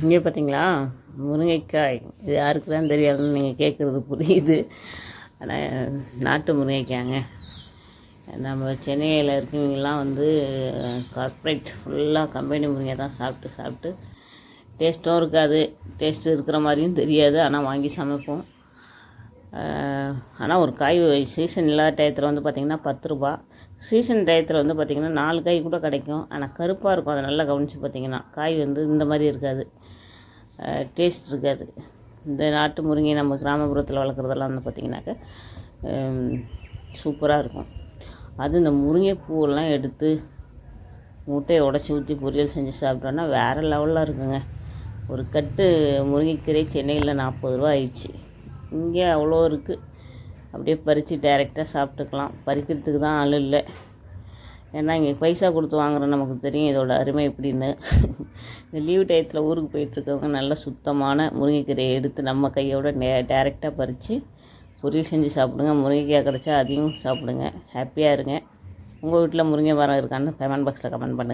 இங்கே பார்த்தீங்களா முருங்கைக்காய். இது யாருக்கு தான் தெரியாதுன்னு நீங்கள் கேட்குறது புரியுது. ஆனால் நாட்டு முருங்கைக்காய்ங்க. நம்ம சென்னையில் இருக்கவங்கலாம் வந்து கார்ப்பரேட் ஃபுல்லாக கம்பெனி முருங்கை தான் சாப்பிட்டு சாப்பிட்டு டேஸ்ட்டும் இருக்காது. டேஸ்ட்டு இருக்கிற மாதிரியும் தெரியாது. ஆனால் வாங்கி சமைப்போம். ஆனால் ஒரு காய் சீசன் இல்லாத டயத்தில் வந்து பார்த்திங்கன்னா பத்து ரூபா. சீசன் டயத்தில் வந்து பார்த்திங்கன்னா நாலு காய் கூட கிடைக்கும். ஆனால் கருப்பாக இருக்கும். அதை நல்லா கவனித்து பார்த்திங்கன்னா காய் வந்து இந்த மாதிரி இருக்காது. டேஸ்ட் இருக்காது. இந்த நாட்டு முருங்கை நம்ம கிராமப்புறத்தில் வளர்க்குறதெல்லாம் வந்து பார்த்திங்கனாக்கா சூப்பராக இருக்கும். அது இந்த முருங்கை பூவெல்லாம் எடுத்து மூட்டையை உடச்சி ஊற்றி பொரியல் செஞ்சு சாப்பிட்டோன்னா வேறு லெவலில் இருக்குங்க. ஒரு கட்டு முருங்கைக்கீரை சென்னையில் நாற்பது ரூபா ஆயிடுச்சு. இங்கே அவ்வளோ இருக்குது அப்படியே பறித்து டைரெக்டாக சாப்பிட்டுக்கலாம். பறிக்கிறதுக்கு தான் ஆள் இல்லை. ஏன்னா இங்கே பைசா கொடுத்து வாங்குறோம் நமக்கு தெரியும். இதோட அருமை எப்படின்னு. இந்த லீவ் டயத்தில் ஊருக்கு போயிட்டுருக்கவங்க நல்ல சுத்தமான முருங்கைக்கீரையை எடுத்து நம்ம கையோட நே டேரெக்டாக பறித்து பொரியல் செஞ்சு சாப்பிடுங்க. முருங்கைக்காய் கிடச்சா அதையும் சாப்பிடுங்க. ஹாப்பியாக இருங்க. உங்கள் வீட்டில் முருங்கை மரம் இருக்கான்னு கமெண்ட் பாக்ஸில் கமெண்ட் பண்ணுங்கள்